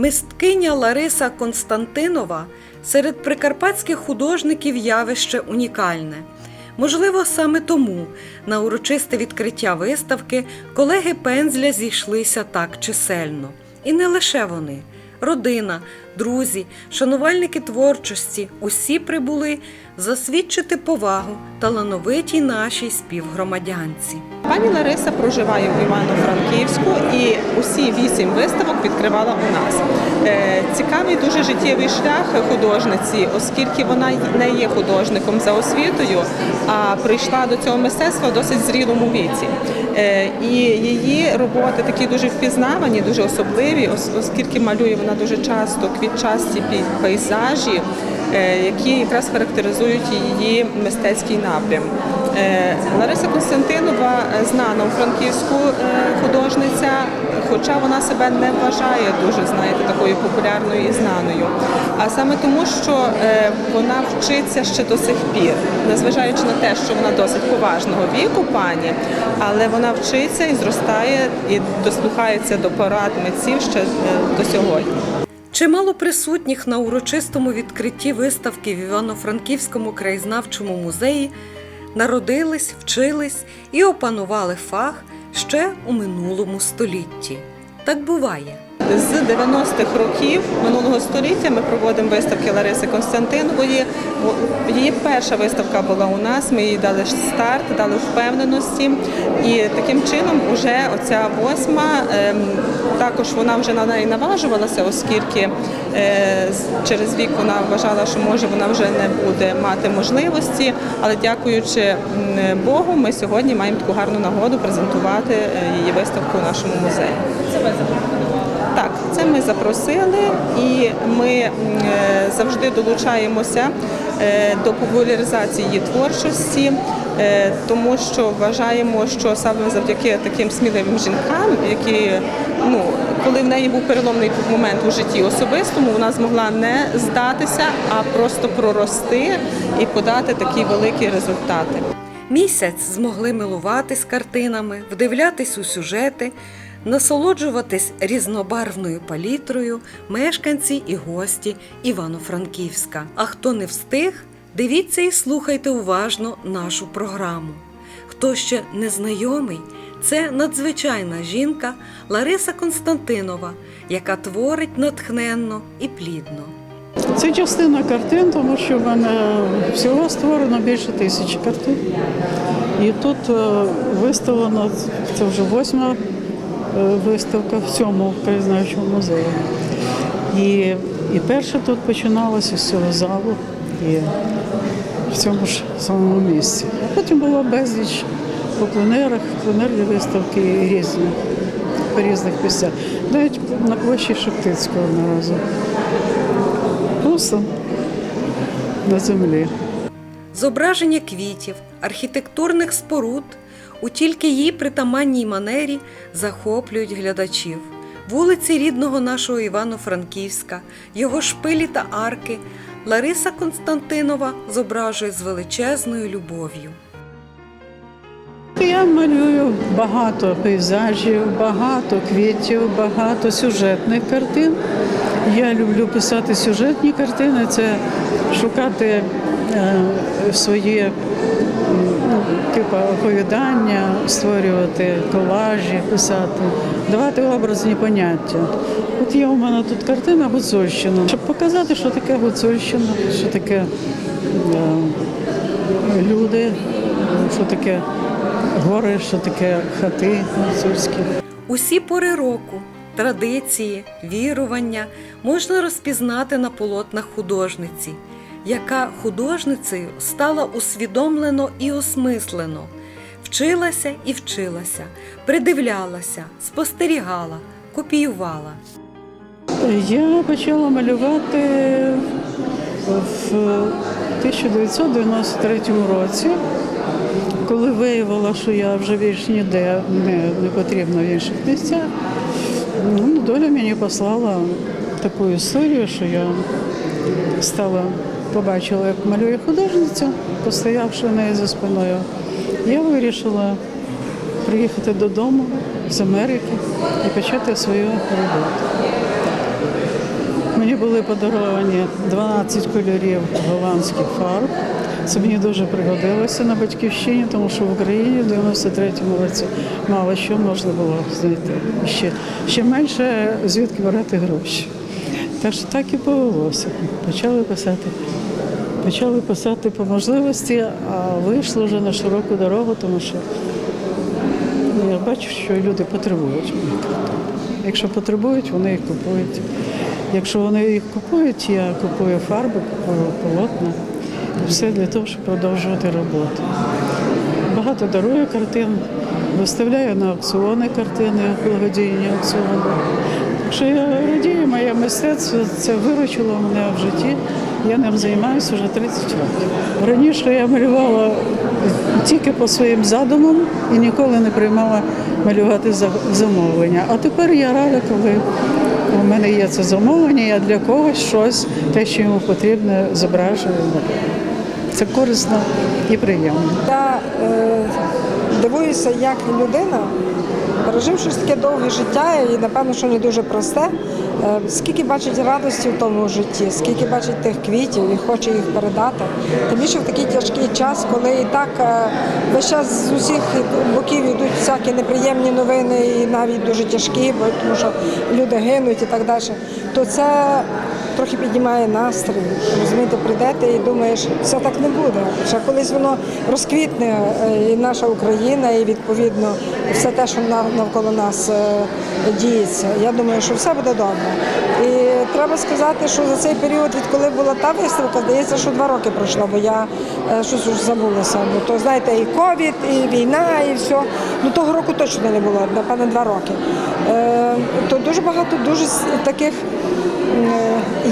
Мисткиня Лариса Константинова серед прикарпатських художників явище унікальне. Можливо, саме тому на урочисте відкриття виставки колеги пензля зійшлися так чисельно. І не лише вони. Родина, друзі, шанувальники творчості усі прибули засвідчити повагу талановитій нашій співгромадянці. Пані Лариса проживає в Івано-Франківську і усі вісім виставок відкривала у нас. Е, Цікавий дуже життєвий шлях художниці, оскільки вона не є художником за освітою, а прийшла до цього мистецтва в досить зрілому віці. Е, І її роботи такі дуже впізнавані, дуже особливі, оскільки малює вона дуже часто квітчасті пей- пейзажі, які якраз характеризують її мистецький напрям. Е, Лариса Константинова е, знана у Франківську е, художниця, хоча вона себе не вважає дуже, знаєте, такою популярною і знаною. А саме тому, що е, вона вчиться ще до сих пір, незважаючи на те, що вона досить поважного віку пані, але вона вчиться і зростає і дослухається до порад митців ще е, до сьогодні. Чимало присутніх на урочистому відкритті виставки в Івано-Франківському краєзнавчому музеї народились, вчились і опанували фах ще у минулому столітті. Так буває. З 90-х років минулого століття ми проводимо виставки Лариси Константинової. Її перша виставка була у нас. Ми їй дали старт, дали впевненості. І таким чином, вже оця восьма ем, також вона вже на неї наважувалася, оскільки е, через вік вона вважала, що може вона вже не буде мати можливості. Але дякуючи Богу, ми сьогодні маємо таку гарну нагоду презентувати е, її виставку у нашому музеї. Так, це ми запросили, і ми е, завжди долучаємося е, до популяризації творчості, е, тому що вважаємо, що саме завдяки таким сміливим жінкам, які ну коли в неї був переломний момент у житті особистому, вона змогла не здатися, а просто прорости і подати такі великі результати. Місяць змогли милуватись картинами, вдивлятись у сюжети, насолоджуватись різнобарвною палітрою мешканці і гості Івано-Франківська. А хто не встиг, дивіться і слухайте уважно нашу програму. Хто ще не знайомий, це надзвичайна жінка Лариса Константинова, яка творить натхненно і плідно. Це частина картин, тому що в мене всього створено більше тисячі картин. І тут е, виставлено, це вже восьма виставка в цьому краєзнавчому музеї. І, і перша тут починалася з цього залу і в цьому ж самому місці. Потім було безліч по пленерах, пленерні виставки різні по різних місцях. Навіть на площі Шептицького разу. Просто на землі. Зображення квітів, архітектурних споруд у тільки їй притаманній манері захоплюють глядачів. Вулиці рідного нашого Івано-Франківська, його шпилі та арки Лариса Константинова зображує з величезною любов'ю. Я малюю багато пейзажів, багато квітів, багато сюжетних картин. Я люблю писати сюжетні картини, це шукати е, ну, типу оповідання, створювати колажі, писати, давати образні поняття. От є у мене тут картина Гуцульщина, щоб показати, що таке Гуцульщина, що таке е, люди, що таке гори, що таке хати гуцульські. Усі пори року, традиції, вірування можна розпізнати на полотнах художниці, яка художницею стала усвідомлено і осмислено, вчилася і вчилася, придивлялася, спостерігала, копіювала. Я почала малювати в 1993 році, коли виявила, що я вже більш ніде не, не потрібна в інших місцях. Ну, доля мені послала таку історію, що я стала, побачила, як малює художниця, постоявши в неї за спиною. Я вирішила приїхати додому з Америки і почати свою роботу. Мені були подаровані 12 кольорів голландських фарб. Це мені дуже пригодилося на батьківщині, тому що в Україні в 93-му році мало що можна було знайти. Ще, ще менше звідки брати гроші. Так що так і повелося. Почали писати. Почали писати по можливості, а вийшло вже на широку дорогу, тому що ну, я бачу, що люди потребують. Якщо потребують, вони їх купують. Якщо вони їх купують, я купую фарби, купую полотна. Все для того, щоб продовжувати роботу. Багато дарую картин, виставляю на аукціони картини, благодійні аукціони. Що я радію, моє мистецтво це виручило мене в житті. Я ним займаюся вже 30 років. Раніше я малювала тільки по своїм задумам і ніколи не приймала малювати замовлення. А тепер я рада, коли у мене є це замовлення, я для когось щось, те, що йому потрібно, зображую. Це корисно і приємно. Я е, дивуюся, як людина, переживши таке довге життя і напевно, що не дуже просте, е, скільки бачить радості в тому житті, скільки бачить тих квітів і хоче їх передати. Тим більше в такий тяжкий час, коли і так е, весь час з усіх боків йдуть всякі неприємні новини і навіть дуже тяжкі, бо тому що люди гинуть і так далі, то це трохи піднімає настрій. Розумієте, прийдете і думаєш, все так не буде. Ще колись воно розквітне е, і наша Україна, і відповідно все те, що навколо нас е, діється. Я думаю, що все буде добре. І треба сказати, що за цей період, відколи була та виставка, здається, що два роки пройшло, бо я е, щось вже забулася. Бо то знаєте, і ковід, і війна, і все. Ну того року точно не було, напевно, два роки. То дуже багато дуже таких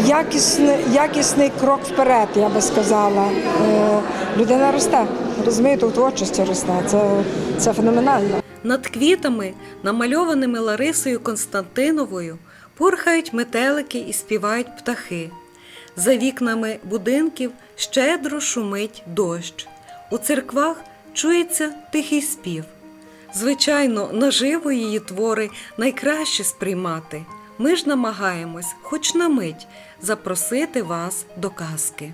якісний, якісний крок вперед, я би сказала. Е, Людина росте, розумієте, у творчості росте. Це, це феноменально. Над квітами, намальованими Ларисою Константиновою, порхають метелики і співають птахи. За вікнами будинків щедро шумить дощ. У церквах чується тихий спів. Звичайно, наживо її твори найкраще сприймати. Ми ж намагаємось, хоч на мить, запросити вас до казки.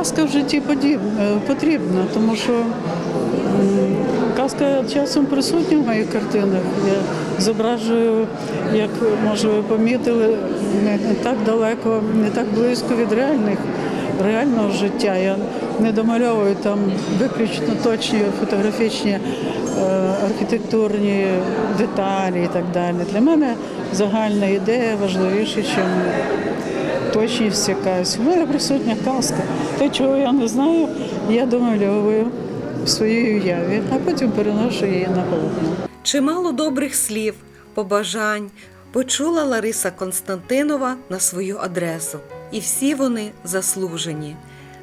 Казка в житті потрібна, тому що казка часом присутня в моїх картинах. Я зображую, як може ви помітили, не, не так далеко, не так близько від реальних, реального життя. Я не домальовую там виключно точні фотографічні е, архітектурні деталі і так далі. Для мене загальна ідея важливіша, ніж точність якась. У присутня казка. Те, чого я не знаю, я домальовую в своїй уяві, а потім переношу її на полотно. Чимало добрих слів, побажань почула Лариса Константинова на свою адресу, і всі вони заслужені.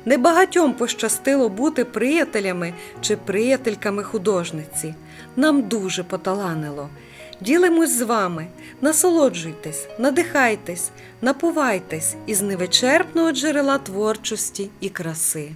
Небагатьом пощастило бути приятелями чи приятельками художниці. Нам дуже поталанило. Ділимось з вами, насолоджуйтесь, надихайтесь, напувайтесь із невичерпного джерела творчості і краси.